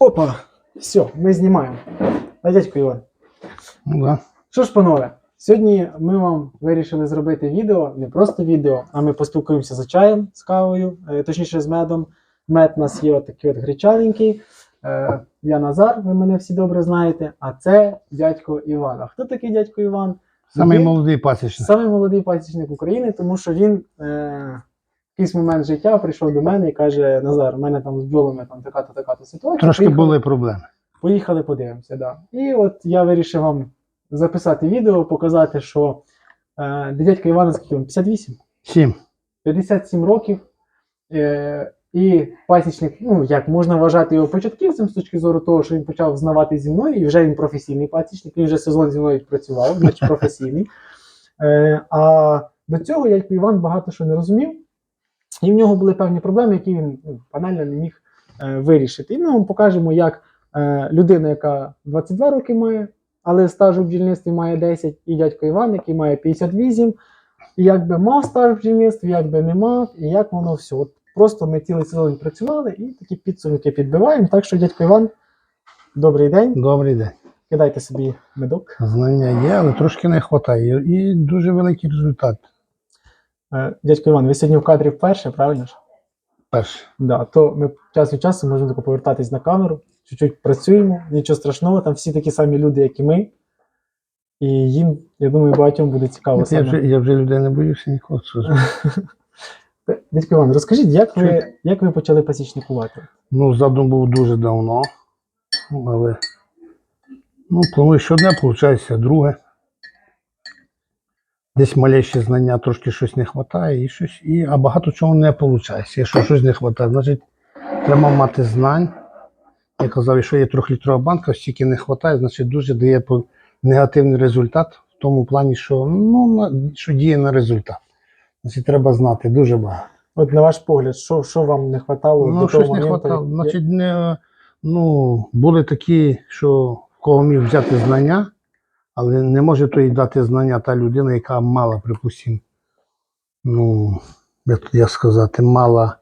Опа! Все, ми знімаємо. А дядько Іван. Ну, да. Що ж, панове, сьогодні ми вам вирішили зробити відео, не просто відео, а ми поспілкуємося за чаєм, з кавою, е, точніше з медом. Мед у нас є отакий от гречаненький. Е, Я Назар, ви мене всі добре знаєте. А це дядько Іван. А хто такий дядько Іван? Самий молодий пасічник. Самий молодий пасічник України, тому що він е, якийсь момент життя прийшов до мене і каже: Назар, у мене там з бджолами там така-то така-то ситуація. Трошки Поїхали- були проблеми. Поїхали, подивимося. Да. І от я вирішив вам записати відео, показати, що е, дядька Івана скільки йому? 58? Сім. 57 років. Е, і пасічник, ну як можна вважати його початківцем з точки зору того, що він почав знавати зі мною, і вже він професійний пасічник, він вже сезон зі мною працював, значить професійний. Е, а до цього дядько Іван багато що не розумів, і в нього були певні проблеми, які він ну, банально не міг е, вирішити. І ми вам покажемо, як е, людина, яка 22 роки має, але стажу в бджільництві має 10, і дядько Іван, який має 58, і як би мав стаж в бджільництві, як би не мав, і як воно все. От просто ми цілий сезон працювали і такі підсумки підбиваємо. Так що, дядько Іван, добрий день, Добрий день. кидайте собі медок. Знання є, але трошки не вистачає. І дуже великий результат. Е, дядько Іван, ви сьогодні в кадрі вперше, правильно ж? Перше. Да, то ми час від часу можемо тако повертатись на камеру, чуть-чуть працюємо, нічого страшного, там всі такі самі люди, як і ми. І їм, я думаю, багатьом буде цікаво Я саме. вже, я вже людей не боюся нікого. Ж. Е, Дядько Іван, розкажіть, як ви, як ви почали пасічникувати? Ну, задум був дуже давно. Але ну, планую, що одне, виходить, друге. Десь малейші знання, трошки щось не вистачає, і щось, і, а багато чого не виходить. Якщо щось не вистачає, значить треба мати знань. Я казав, якщо є трьохлітрова банка, стільки не вистачає, значить дуже дає негативний результат в тому плані, що, ну, на- що діє на результат. Значить, треба знати дуже багато. От на ваш погляд, що, що вам не вистачало до Ну, того щось не моменту? хватало. як- Значить, не, ну, були такі, що в кого міг взяти знання, але не може то й дати знання та людина, яка мала, припустимо, ну, як я сказати, мала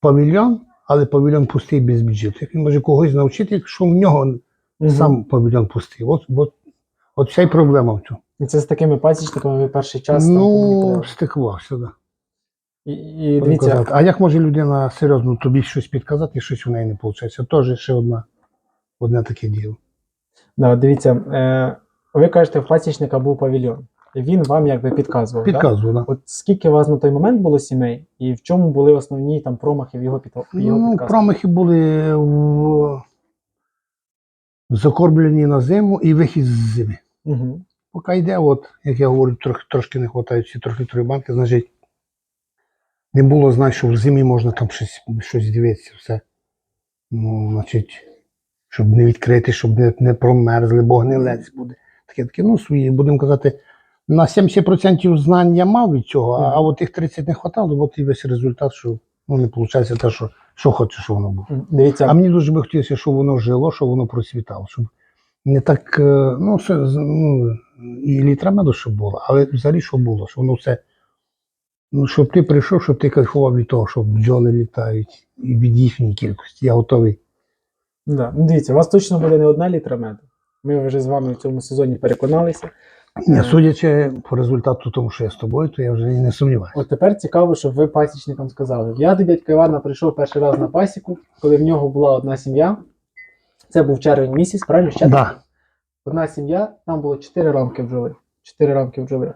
павільйон, але павільйон пустий без бюджету. Як він може когось навчити, якщо в нього сам павільйон пустий. От, от, от вся й проблема в цьому. І це з такими пасічниками ви перший час там Ну, стикувався, да. І, і дивіться, А як може людина серйозно тобі щось підказати, і щось в неї не виходить? Теж ще одна, одне таке діло. да, дивіться е, ви кажете, в пасічника був павільйон. Він вам якби підказував. Да? Підказую, да? От скільки у вас на той момент було сімей, і в чому були основні там промахи в його під Ну, промахи були в закорблені на зиму і вихід з зими. Угу. Поки йде, от, як я говорю, трохи, трошки не вистачає ці трьохлітрові банки, значить, не було знати, що в зимі можна там щось, щось дивитися, все. Ну, значить, щоб не відкрити, щоб не, не промерзли, бо гнилець буде. Таке, таке, ну, свої, будемо казати, на 70% знань я мав від цього, а, а от тих 30 не вистачало, от і весь результат, що ну, не виходить те, що, що хочеш, що воно було. Дивіться, А мені дуже би хотілося, щоб воно жило, щоб воно процвітало, щоб не так, е, ну, все, ну і літра меду, щоб було, але взагалі, щоб було, щоб воно все. Ну, щоб ти прийшов, щоб ти кайфував від того, що бджоли літають, і від їхньої кількості. Я готовий. да. дивіться, у вас точно буде не одна літра меду. Ми вже з вами в цьому сезоні переконалися. Не, судячи по результату тому, що я з тобою, то я вже і не сумніваюся. От тепер цікаво, щоб ви пасічникам сказали. Я до дядька Івана прийшов перший раз на пасіку, коли в нього була одна сім'я. Це був червень місяць, правильно? Ще Да. Одна сім'я, там було 4 рамки бджоли. 4 рамки бджоли.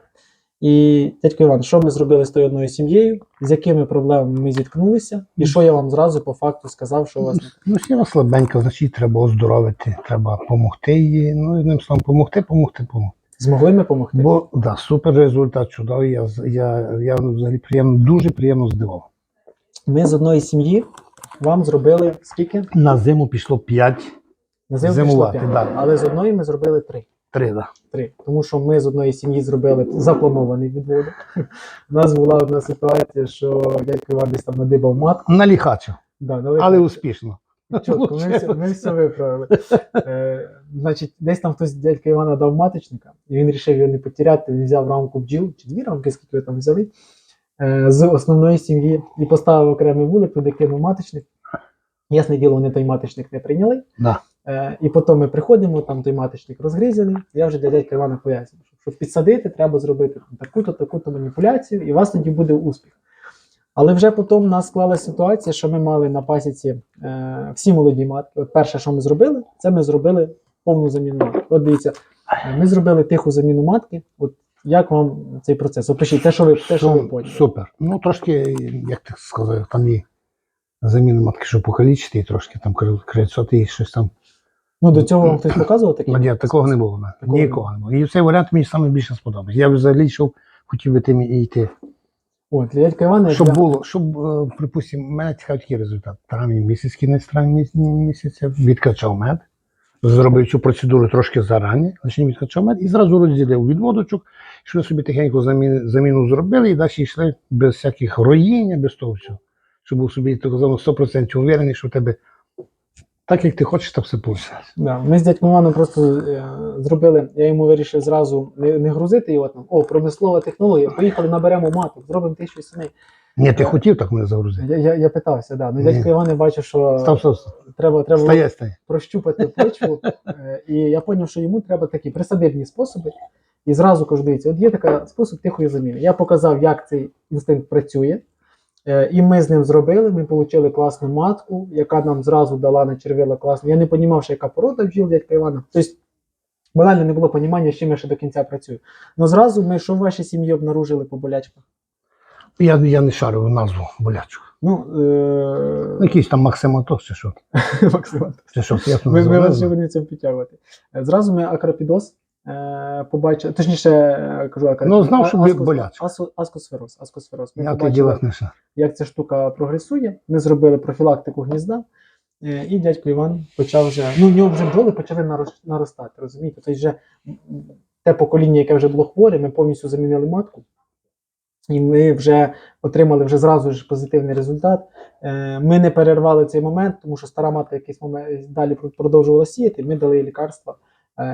І дядько Іван, що ми зробили з тою одною сім'єю, з якими проблемами ми зіткнулися, і що я вам зразу по факту сказав, що у вас не Ну, сіла слабенька, значить, треба оздоровити, треба допомогти їй. Ну, одним словом, допомогти, допомогти, допомогти. змогли ми допомогти? Бо да, супер результат чудовий. Я, я, я взагалі приємно, дуже приємно здивований. Ми з одної сім'ї вам зробили скільки? На зиму пішло 5, На зиму Зимувати, пішло п'ять. да. Але з одної ми зробили 3. 3, да. Три. Тому що ми з одної сім'ї зробили запланований відводок. У нас була одна ситуація, що дядько Іван десь там надибав матку. На ліхачу, Да, налив- але успішно. Чітко, ми все, ми все виправили. Е, значить, десь там хтось дядька Івана дав маточника, і він вирішив його не потеряти. Він взяв рамку бджіл, чи дві рамки, скільки ви там взяли, е, з основної сім'ї і поставив окремий вулик, туди кинув маточник. Ясне діло, вони той маточник не прийняли. Да. Е, і потім ми приходимо, там той маточник розгрізаний. Я вже для дядька Івана пояснюю, що щоб підсадити, треба зробити таку-то, таку-то маніпуляцію, і у вас тоді буде успіх. Але вже потім в нас склалася ситуація, що ми мали на пасіці е, всі молоді матки. От перше, що ми зробили, це ми зробили повну заміну матки. От дивіться, ми зробили тиху заміну матки. От як вам цей процес? Опишіть те, що ви, те, що ви поняли. Супер. Ну, трошки, як ти сказав, там є заміна матки, щоб покалічити, і трошки там крильцоти і щось там. Ну, до цього вам хтось показував таке? Ні, такого не було. Такого Нікого не було. І цей варіант мені саме більше сподобався. Я взагалі йшов, хотів би тим і йти. От, для дядька Івана, Щоб я- було, щоб, е, припустимо, мене цікавий такий результат. Травень місяць, кінець травень міс- місяця, відкачав мед, зробив цю процедуру трошки зарані, лише відкачав мед і зразу розділив відводочок, що собі тихенько заміну, заміну зробили і далі йшли без всяких роїння, без того всього. Щоб був собі так казано, 100% уверений, що в тебе так, як ти хочеш, так все вийде. Да. Ми з дядьком Іваном просто е, зробили, я йому вирішив зразу не, не грузити його там. О, промислова технологія, поїхали, наберемо маток, зробимо тисячу сімей. Ні, ти хотів так мене загрузити. Я, я, я питався, да. Ну, Ні. дядько Іван бачив, що Став, став, став. треба, треба Стає, стає. прощупати почву. Е, І я зрозумів, що йому треба такі присадибні способи. І зразу кажу, дивіться, от є такий спосіб тихої заміни. Я показав, як цей інстинкт працює. Е, І ми з ним зробили. Ми отримали класну матку, яка нам зразу дала на червила класно. Я не розумів, що яка порода бджіл дядька Івана. Тобто, банально не було розуміння, з чим я ще до кінця працюю. Ну зразу ми, що в вашій сім'ї обнаружили по болячках? Я, я не шарив назву болячок. Ну, Ну, е... Якийсь там Максиматоз чи що. Максим, Чи що, ясно Ми, вас ще будемо цим підтягувати. Е, Зразу ми акрапідоз е, побачили, точніше, е, кажу акрапідоз. Ну, знав, що болячка. Аскосфероз, аскосфероз. Ми Я ти побачили, як ця штука прогресує. Ми зробили профілактику гнізда, е, і дядько Іван почав вже. Ну, в нього вже бджоли почали наростати, розумієте? Тобто вже те покоління, яке вже було хворе, ми повністю замінили матку. І ми вже отримали вже зразу ж позитивний результат. Е, Ми не перервали цей момент, тому що стара матка якийсь момент далі продовжувала сіяти. Ми дали їй лікарства, е,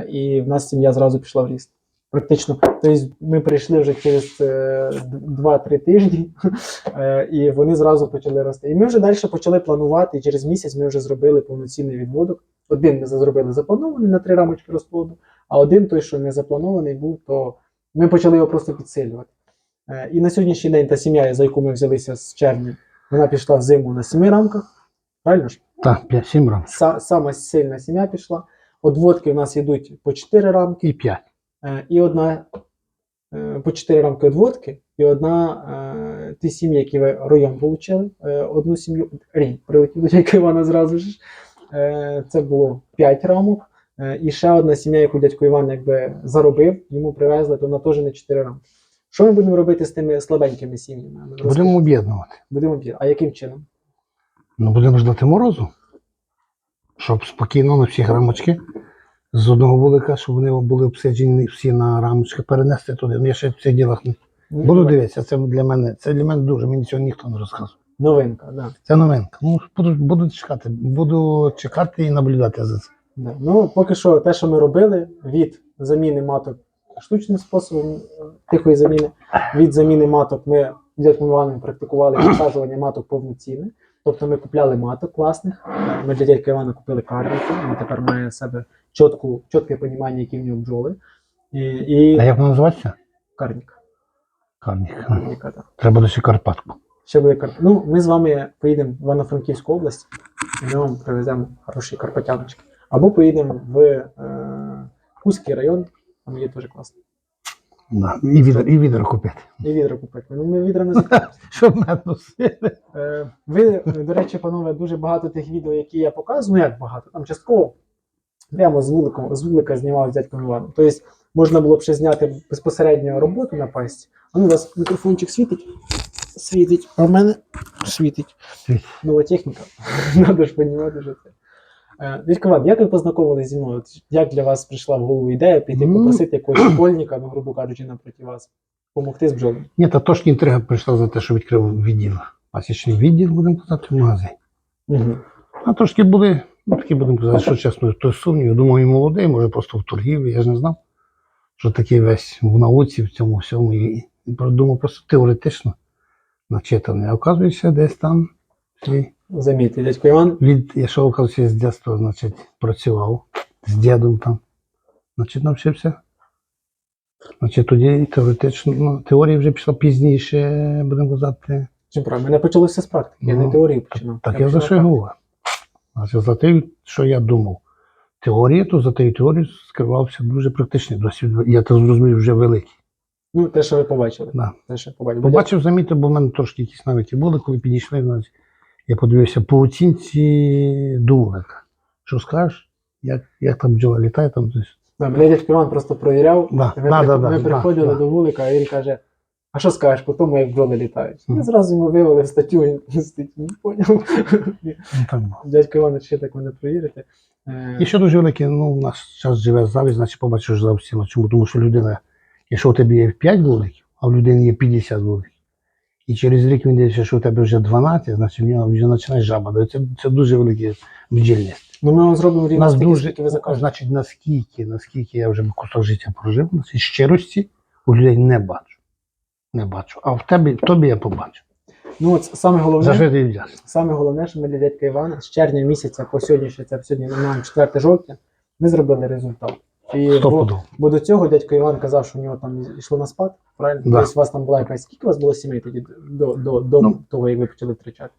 і в нас сім'я зразу пішла в ріст. Практично, тобто ми прийшли вже через е, 2-3 тижні, е, і вони зразу почали рости. І ми вже далі почали планувати. І через місяць ми вже зробили повноцінний відводок. Один ми зробили запланований на три рамочки розплоду, а один той, що не запланований був, то ми почали його просто підсилювати. Е, І на сьогоднішній день та сім'я, за яку ми взялися з червня, вона пішла в зиму на сіми рамках. Правильно ж? Так, 5-7 рам. Сама сильна сім'я пішла. Одводки у нас йдуть по 4 рамки, І 5. е, і одна е, по 4 рамки одводки, і одна е, ті сім'ї, які ви район отримали, одну сім'ю рій прилетів до дядька Івана зразу ж. Це було 5 рамок. І ще одна сім'я, яку дядько Іван якби заробив, йому привезли, то вона теж не 4 рамки. Що ми будемо робити з тими слабенькими сім'ями? Будемо об'єднувати. Будемо п'яти. А яким чином? Ну, будемо ждати морозу. Щоб спокійно на всі рамочки з одного вулика, щоб вони були обсаджені всі на рамочки, перенести туди. Ну, я ще в цих ділах не буду дивитися. Це для мене, це для мене дуже. Мені цього ніхто не розказує. Новинка, да. Це новинка. Ну, буду, буду чекати. Буду чекати і наблюдати за це. Да. Ну, поки що, те, що ми робили від заміни маток штучним способом е, тихої заміни, від заміни маток ми з Іваном практикували підсаджування маток повноцінне. Тобто ми купляли маток класних. Ми для дядька Івана купили карніки. Він тепер має в себе чітку, чітке розуміння, які в нього бджоли. І, і... А як воно називається? карнік. Карнік. Карніка, так. Треба до Карпатку. Ще буде карп. Ну, ми з вами поїдемо в Івано-Франківську область, і ми вам привеземо хороші карпатяночки. Або поїдемо в е, Кузький район, там є дуже класно. Да. І відро, і відро купити. І відра купити. Ну, ми відра не закупимо. Щоб мед носили. Е, ви, до речі, панове, дуже багато тих відео, які я показую, ну як багато, там частково прямо з вуликом, з вулика знімав з дядьком Іваном. Тобто можна було б ще зняти безпосередньо роботу на пасті. А ну, у вас мікрофончик світить? Світить. А в мене світить. Світить. Нова техніка. Надо ж розуміти, що це. Е, Іван, як ви познайомилися зі мною? От Як для вас прийшла в голову ідея піти Ну. попросити якогось школьника, ну, грубо кажучи, напроти вас, допомогти з бджолами? Ні, та трошки інтрига прийшла за те, що відкрив відділ. Пасічний відділ, будемо казати, в магазин. Угу. А трошки були, ну такі будемо казати, що чесно, той сумнів. Думав, він молодий, може просто в торгівлі, я ж не знав, що такий весь в науці, в цьому всьому. І і думав просто теоретично начитаний. А оказується, десь там цей Замітьте, дядько Іван. Від, я що оказується, з дитинства, значить, працював з дідом там. Значить, навчився. Значить, тоді теоретично, ну, теорія вже пішла пізніше, будемо казати. Чим правильно? Мене почалося з практики, я не Ну, теорії починав. Так я за починав що й практику. говорю. Значить, за те, що я думав. Теорія, то за тією теорією скривався дуже практичний досвід. Я так зрозумів, вже великий. Ну, те, що ви побачили. Да. Те, що побачили. Побачив, замітив, бо в мене трошки якісь навики були, коли підійшли. значить, Я подивився по оцінці до. Що скажеш? Як, як там бджола літає, там десь. Да, мене дядько Іван просто провіряв. Да, Ми, да, при- да, ми да, приходили да, до вулика, а він каже: а що скажеш по тому, як бджоли літають? Мгм. Я зразу йому вивели статтю, він статтю не поняв. Ну. Дядько Іван ще так мене провірити. Е, І ще дуже велике, ну, в нас час живе завість, значить побачиш за всіма. Чому? Тому що людина, якщо у тебе є 5 вуликів, а в людини є 50 вуликів, і через рік він дивиться, що у тебе вже 12, значить в нього вже починає жаба. дати. Це, це дуже велика бджільність. Ну, ми вам зробимо рівно нас стільки, скільки ви закажете. значить, наскільки, наскільки я вже кусок життя прожив, значить, щирості у людей не бачу. Не бачу. А в тебе, в тобі я побачу. Ну, от саме головне. За що ти? Саме головне, що ми для дядька Івана з червня місяця по сьогоднішнє, це сьогодні ми маємо 4 жовтня, ми зробили результат. І бо, бо до цього дядько Іван казав, що у нього там йшло на спад, правильно? Да. Тобто у вас там була якась. Скільки у вас було сімей тоді до, до, до Ну. того, як ви почали втрачати?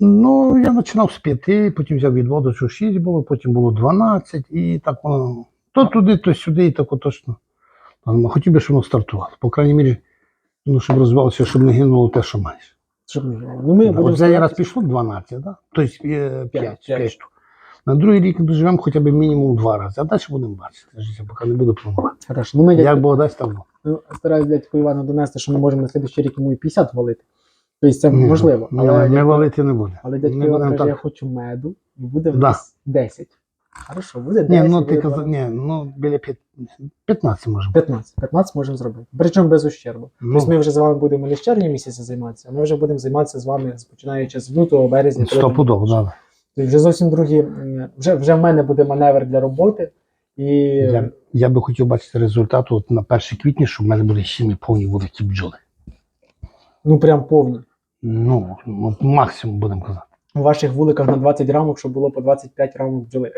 Ну, я починав з п'яти, потім взяв відводу, що шість було, потім було 12, і так воно. То туди, то сюди, і так точно. Хотів би, щоб воно стартувало. По крайній мірі, ну, щоб розвивалося, щоб не гинуло те, що маєш. Щоб не було. Ну, ми Да, будемо От зараз пішло 12, да? тобто 5, П'ять, 5, п'ять. штук. На другий рік ми доживемо хоча б мінімум два рази, а далі будемо бачити. Життя поки не буду планувати. Хорошо. Ну, ми Як Бог дасть там. ну. ну, стараюсь дядьку Івану донести, що ми можемо на слідчий рік йому і 50 валити. Тобто це Ні, можливо. Але, не дядько- валити не буде. але дядько Не Іван будемо каже, я так. хочу меду, і буде в Да. нас 10. Хорошо, буде 10. Ні, ну ти буде казав, 12. ні, ну біля п'ят- 15 може бути. 15. 15 можемо зробити. Причому без ущербу. Ну, Тобто ми вже з вами будемо не з червня місяця займатися, а ми вже будемо займатися з вами починаючи з лютого березня. там- Стопудово, да. Тобто вже зовсім другі. Вже, вже в мене буде маневр для роботи. І Я, я би хотів бачити результат от на 1 квітня, щоб в мене були сім'ї повні великі бджоли. ну прям повні. Ну, от максимум будемо казати. У ваших вуликах на 20 рамок, щоб було по 25 рамок бджоли.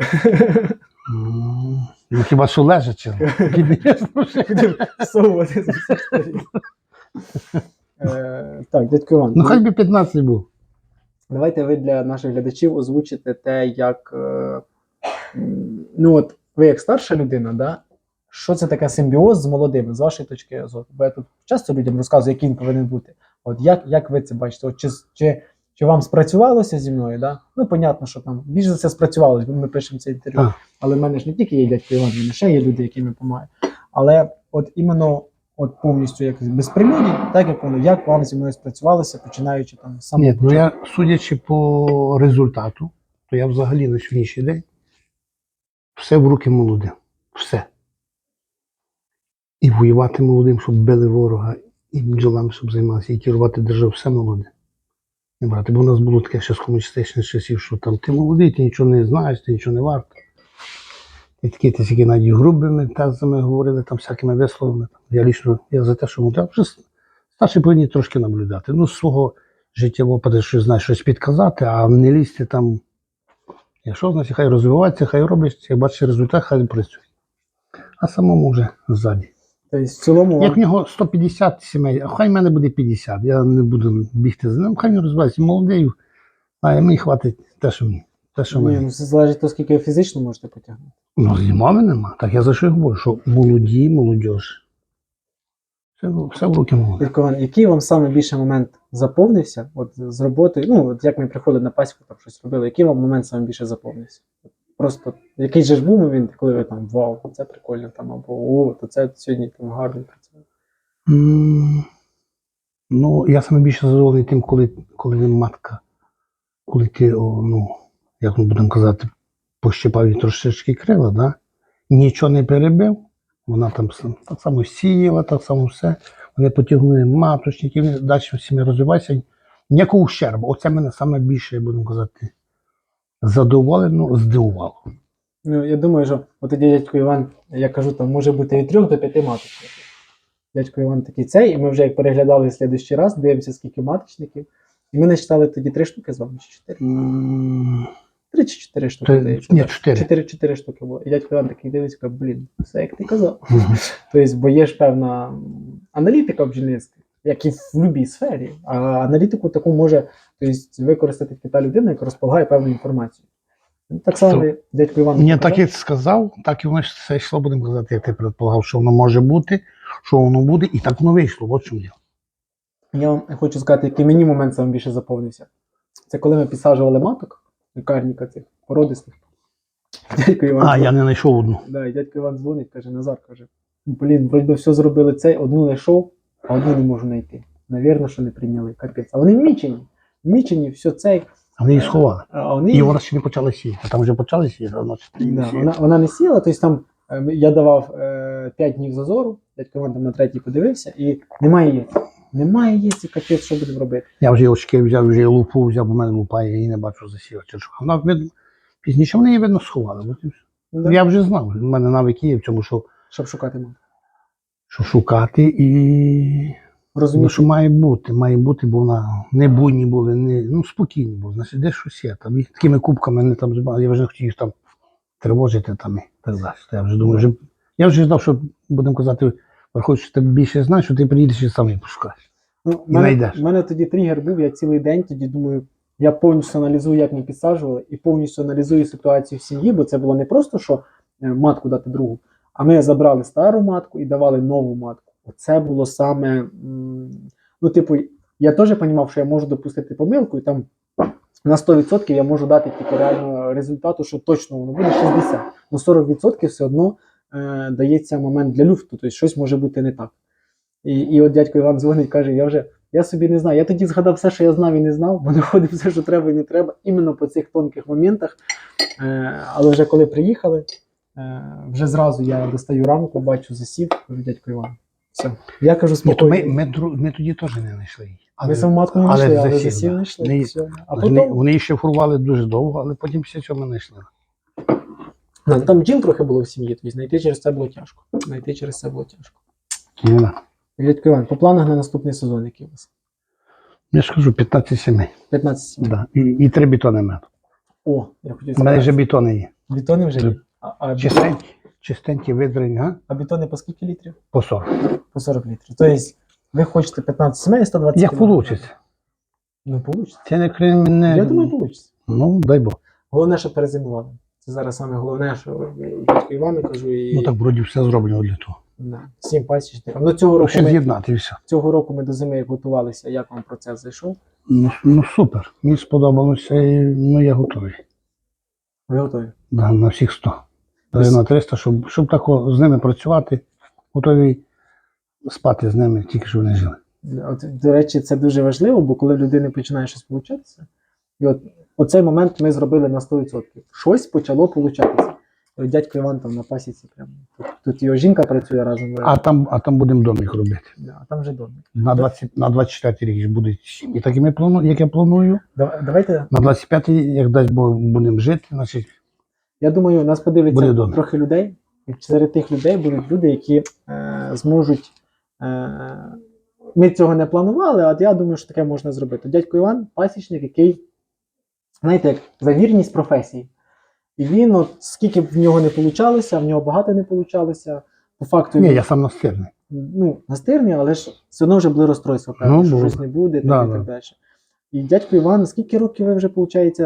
Ну хіба що лежачи? Е, Так, дядько Іван, Ну хай би 15 був. Давайте ви для наших глядачів озвучите те, як. е, Ну от ви як старша людина, да? що це таке симбіоз з молодими, з вашої точки зору? Бо я тут часто людям розказую, який він повинен бути. От як, як ви це бачите? От чи, чи, чи вам спрацювалося зі мною? Да? Ну, понятно, що там більш за все спрацювалося, бо ми пишемо це інтерв'ю. Але в мене ж не тільки є дядько Іван, в мене ще є люди, які мені допомагають. Але от іменно от повністю як без прелюдій, так як воно, як вам зі мною спрацювалося, починаючи там самого Ні, ну я судячи по результату, то я взагалі на сьогоднішній день все в руки молодим. Все. І воювати молодим, щоб били ворога, і бджолами, щоб займалися, і керувати державою, все молоде. Не брати, бо в нас було таке ще з комуністичних часів, що там ти молодий, ти нічого не знаєш, ти нічого не варто. І такі ти тільки навіть грубими тезами говорили, там всякими висловами. Я лічно я за те, що а вже старші повинні трошки наблюдати. Ну, з свого життєвого опиту, що знаєш щось підказати, а не лізти там. Якщо, значить, хай розвивається, хай робить, як бачиш результат, хай працює. А самому вже ззаді. Тобто, в цілому Як в нього 150 сімей, а хай в мене буде 50. Я не буду бігти за ним, хай він розвивається молодий, а мені хватить те, що мені. Те, що мені. ну, це залежить того, скільки ви фізично можете потягнути. Ну, з мови нема. Так я за що говорю, що молоді, молодіж. Все, все в руки молоді. Іван, який вам саме більше момент заповнився от, з роботою? Ну, от як ми приходили на пасіку, там щось робили, який вам момент саме більше заповнився? Просто який же ж був момент, коли ви там вау, це прикольно там, або о, то це сьогодні там гарно працює. М, Ну, я саме більше задоволений тим, коли, коли ви матка, коли ти, о, ну, як ми будемо казати, пощипав їй трошечки крила, да? нічого не перебив, вона там так само сіяла, так само все. Вони потягнули маточників, вони далі всіми розвиваються. Ніякого ущербу. Оце мене саме більше, будемо казати, задоволено, здивувало. Ну, я думаю, що от тоді дядько Іван, я кажу, там може бути від трьох до п'яти маточників. Дядько Іван такий цей, і ми вже як переглядали в слідущий раз, дивимося, скільки маточників. І ми насчитали тоді три штуки з вами, чи чотири? Три чи чотири штуки. Здається, ні, чотири. Чотири, чотири штуки було. І дядько Іван такий дивиться, каже, блін, все як ти казав. Тобто, бо є ж певна аналітика в бджільництві, як і в будь-якій сфері. А аналітику таку може тобто, використати та людина, яка розполагає певну інформацію. Так само дядько Іван. Ні, так як сказав, так і воно все йшло, будемо казати, як ти предполагав, що воно може бути, що воно буде, і так воно вийшло. От чому діло. Я вам хочу сказати, який мені момент саме більше заповнився. Це коли ми підсаджували маток, лікарніка цих породистих. Дядько Іван, А, я не знайшов одну. да, і дядько Іван дзвонить, каже, Назар, каже, блін, вроді би все зробили цей, одну знайшов, а одну не можу знайти. Навірно, що не прийняли. Капець. А вони вмічені. Вмічені, все цей. А вони її сховали. А вони І вона ще не почала сіяти. Там вже почали сіяти, вона ще не Да, сіяла. вона, вона не сіла, тобто там е, я давав е, 5 днів зазору, дядько Іван там на третій подивився, і немає яєць. Немає яєць, і капець, що будемо робити. Я вже очки взяв, вже лупу взяв, бо в мене лупа, я її не бачу засіла. Вона видно, пізніше вони її видно сховали. І. Да? Я вже знав, в мене навики є в цьому, що, Щоб шукати мат. що шукати і ну, Розумієш, що має бути. Має бути, бо вона не буйні були, не, ну спокійні були. Значить, де щось є. Там їх такими кубками не там збирали. Я вже не хотів їх там тривожити там і так далі. Я вже думаю, вже, я вже знав, що будемо казати, що ти більше знаєш, що ти приїдеш і сам їх пошукаєш. Ну, І мене, знайдеш. в мене тоді тригер був, я цілий день тоді думаю, я повністю аналізую, як ми підсаджували, і повністю аналізую ситуацію в сім'ї, бо це було не просто, що е, матку дати другу, а ми забрали стару матку і давали нову матку. Оце було саме. Ну, типу, я теж розумів, що я можу допустити помилку, і там на 100% я можу дати тільки реально результату, що точно воно буде 60%. Ну 40% все одно е, дається момент для люфту, тобто щось може бути не так. І, і от дядько Іван дзвонить, каже: я вже я собі не знаю. Я тоді згадав все, що я знав і не знав, бо знаходив все, що треба і не треба, іменно по цих тонких моментах. Е, але вже коли приїхали, е, вже зразу я достаю рамку, бачу засів, кажу, дядько Іван. Все. Я кажу, Ні, то ми, ми, дру- ми тоді теж не знайшли її. Ви саму матку не але знайшли, але засів, засів да. знайшли. Не- все. А Вони, потім вони її ще фурували дуже довго, але потім після цього ми знайшли. Ну, там бджіл трохи було в сім'ї, тобто знайти через це було тяжко. Знайти через це було тяжко. Ну. Дядько Іван, по планах на наступний сезон, який у вас? Я ж кажу, 15 сімей. 15 сімей. Да. І, і три бітони меду. О, я хотів У мене вже бітони є. Бітони вже є. А, а, Чистенькі, чистенькі видрені, а? а бітони по скільки літрів? По 40. По 40 літрів. Тобто ви хочете 15 сімей, 120 Як кілограмів. вийде? Ну, вийде. Це не крім не. Я думаю, вийде. Ну, дай Бог. Головне, що перезимували. Це зараз саме головне, що батько Івану кажу, і Ну так вроді все зроблено для того. да, всім пасічникам. Ну, цього року, ми, з'єднати все. цього року ми до зими як готувалися. Як вам процес зайшов? Ну, ну супер. Мені сподобалося, і ну я готовий. Ви готові? Да, на всіх 100. Ось. На 300, щоб, щоб так о, з ними працювати, готові спати з ними, тільки щоб вони жили. От, до речі, це дуже важливо, бо коли в людини починає щось получатися, і от оцей момент ми зробили на 100%. Щось почало получатися. Дядько Іван там на пасіці прямо. Тут, тут його жінка працює разом. А там, а там будемо домик робити. Да, а там вже домик. На 20, на 24 рік буде сім'ї, так і ми плану, як я планую. Дава- Давайте, На 25-й, як дасть Бог, будемо жити, значить, я думаю, нас подивиться Буде трохи людей. І серед тих людей будуть люди, які е, зможуть. Е, ми цього не планували, а я думаю, що таке можна зробити. Дядько Іван пасічник, який, знаєте, як за вірність професії. І він, от, скільки б в нього не получалося, в нього багато не получалося. По факту, ні, я сам настирний. ну, настирний, але ж все одно вже були розстройства, певно, Ну, що щось не буде там, Да, і так да. далі. І дядько Іван, скільки років ви вже, виходить,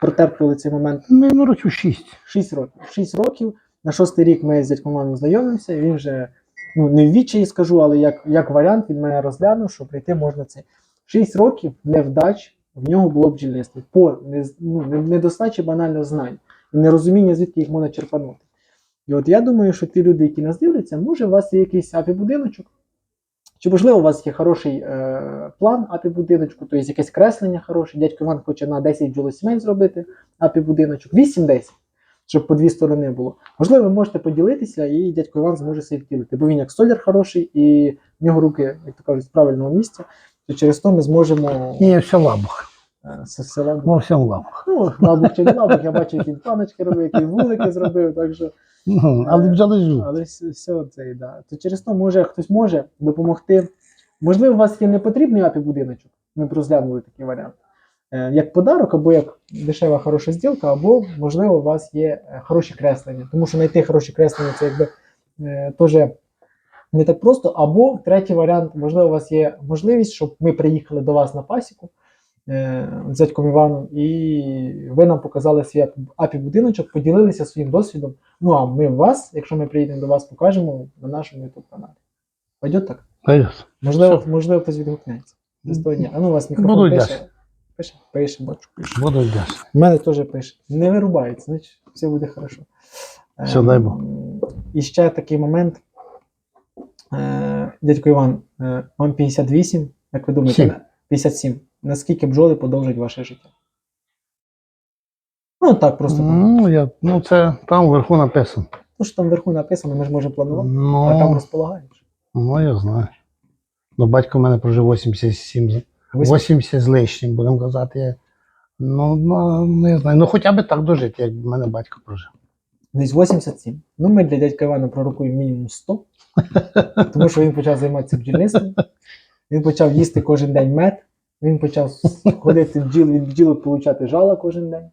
протерпили цей момент? Ну, ну, років 6. 6 років. 6 років. На шостий рік ми з дядьком Іваном знайомимося, і він вже ну, не в відчаї скажу, але як, як варіант він мене розглянув, що прийти можна це. 6 років невдач в нього було бджільництво по ну, не- недостачі банально знань і нерозуміння, звідки їх можна черпанути. І от я думаю, що ті люди, які нас дивляться, може, у вас є якийсь апі-будиночок, чи можливо у вас є хороший е, план апі-будиночку, тобто якесь креслення хороше. Дядько Іван хоче на 10 бджолосімей зробити апі-будиночок, 8-10, щоб по дві сторони було. Можливо, ви можете поділитися, і дядько Іван зможе себе втілити, бо він як столяр хороший, і в нього руки, як то кажуть, з правильного місця, то через то ми зможемо Ні, все лабух. Е, з села. Во всьому лабух. Ну, лабух чи не лабух, я бачу, які планочки робив, які вулики зробив, так що. Ну, але бджоли живуть. Але все це, да. То через то може хтось може допомогти. Можливо, у вас є непотрібний апі будиночок, Ми б розглянули такий варіант. Е, Як подарок, або як дешева хороша зділка, або, можливо, у вас є е, хороші креслення. Тому що знайти хороші креслення це якби е, теж не так просто. Або третій варіант, можливо, у вас є можливість, щоб ми приїхали до вас на пасіку е, з дядьком Іваном, і ви нам показали свій апі будиночок, поділилися своїм досвідом. Ну а ми вас, якщо ми приїдемо до вас, покажемо на нашому YouTube каналі. Пойдет так? Пойдет. Можливо, можливо, хтось відгукнеться. З того дня. А ну у вас мікрофон Буду пише. вдячний. Пише, пише, бачу, пише. Буду вдячний. У мене теж пише. Не вирубається, значить все буде хорошо. Е, Все, дай Бог. І ще такий момент. Е, Дядько Іван, вам 58, як ви думаєте, Сім. на- 57. Наскільки бджоли подовжать ваше життя? Ну так, просто. Ну, я, ну, це там вверху написано. Ну, що там вверху написано, ми ж можемо планувати, а там Ну, розполагаєш. ну, я знаю. Ну, батько в мене прожив 87, з- 80 з лишнім, будемо казати. Я, ну, ну, не знаю. Ну, хоча б так дожити, як в мене батько прожив. Десь 87. Ну, ми для дядька Івана пророкуємо мінімум 100, тому що він почав займатися бджільництвом, він почав їсти кожен день мед, він почав ходити в бджіл, від бджілок получати жала кожен день.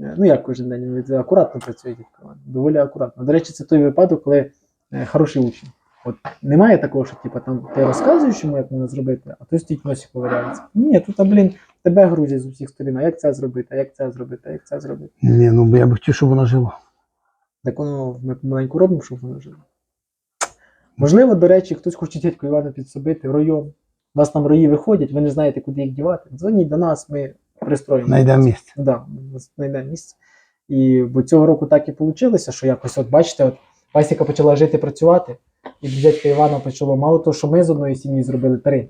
Е, Ну, як кожен день, він акуратно працює дядько Іван, доволі акуратно. До речі, це той випадок, коли е, хороший учень. От немає такого, що типу, там, ти розказуєш йому, як воно зробити, а той стоїть носі ковиряється. Ні, тут, а, блін, тебе грузять з усіх сторін, а як це зробити, а як це зробити, а як це зробити. Ні, ну бо я б хотів, щоб воно жило. Так воно ми помаленьку робимо, щоб воно жило. Можливо, до речі, хтось хоче дядько Івана підсобити, ройом. У вас там рої виходять, ви не знаєте, куди їх дівати. Дзвоніть до нас, ми пристроїмо. Найдемо місце. Да, знайдемо місце. І бо цього року так і вийшло, що якось, от бачите, от пасіка почала жити, працювати, і дядька Івана почало мало того, що ми з одної сім'ї зробили три.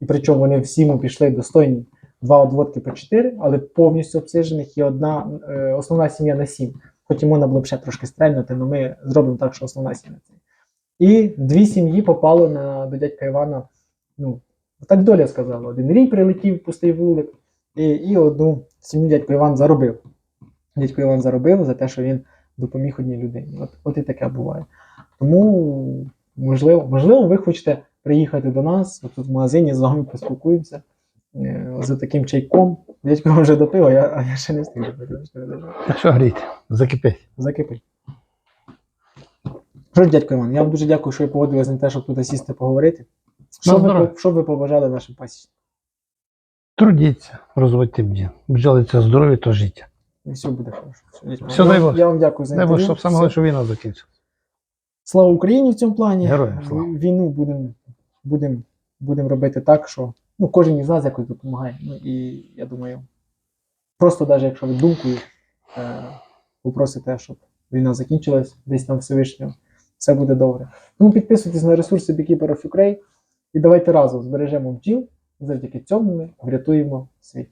І причому вони всі ми пішли достойні. Два одводки по чотири, але повністю обсижених і одна е, основна сім'я на сім. Хоч і можна було б ще трошки стрельнути, але ми зробимо так, що основна сім'я. І дві сім'ї попало на, до дядька Івана. Ну, так доля сказала. Один рій прилетів пустий вулик, і, і одну сім'ю дядько Іван заробив. Дядько Іван заробив за те, що він допоміг одній людині. От, от і таке буває. Тому, можливо, можливо, ви хочете приїхати до нас, тут в магазині з вами поспілкуємося е, за таким чайком. Дядько вже допив, а я, а я ще не встиг. А що гріти? Закипить. Закипить. Що ж, дядько Іван, я вам дуже дякую, що ви погодились на те, щоб тут сісти поговорити. Що, ви, що ви побажали нашим пасічникам? Трудіться, розводьте. Бджоли це здоров'я, то життя. І все буде хорошо. Все, дай я, я вам дякую за Дай інтерв'ю. Щоб саме Все. війна закінчилася. Слава Україні в цьому плані. Героям слава. Війну будемо будем, будем робити так, що ну, кожен із нас якось допомагає. Ну, і я думаю, просто навіть якщо ви думкою е, попросите, щоб війна закінчилась десь там Всевишнього, все буде добре. Тому підписуйтесь на ресурси Beekeeper of Ukraine і давайте разом збережемо бджіл. Завдяки цьому ми врятуємо світ.